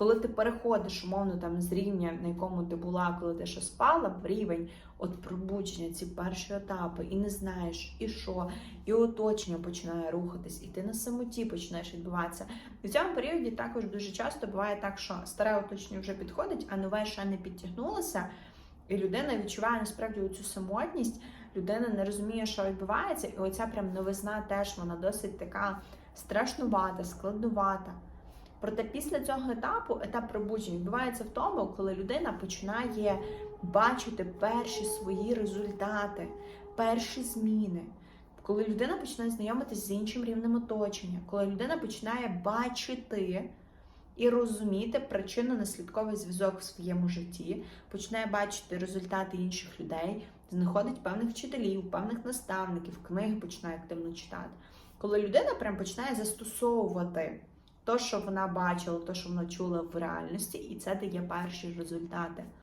Коли ти переходиш умовно там з рівня, на якому ти була, коли ти ще спала, в рівень от пробудження, ці перші етапи, і не знаєш, і що, і оточення починає рухатись, і ти на самоті починаєш відбуватися. І в цьому періоді також дуже часто буває так, що старе оточення вже підходить, а нове ще не підтягнулося, і людина відчуває насправді цю самотність, людина не розуміє, що відбувається, і оця прям новизна теж вона досить така страшнувата, складнувата. Проте після цього етапу етап пробудження відбувається в тому, коли людина починає бачити перші свої результати, перші зміни. Коли людина починає знайомитися з іншим рівнем оточення, коли людина починає бачити і розуміти причинно-наслідковий зв'язок в своєму житті, починає бачити результати інших людей, знаходить певних вчителів, певних наставників, книги починає активно читати. Коли людина прям починає застосовувати то, що вона бачила, то, що вона чула в реальності, і це дає перші результати.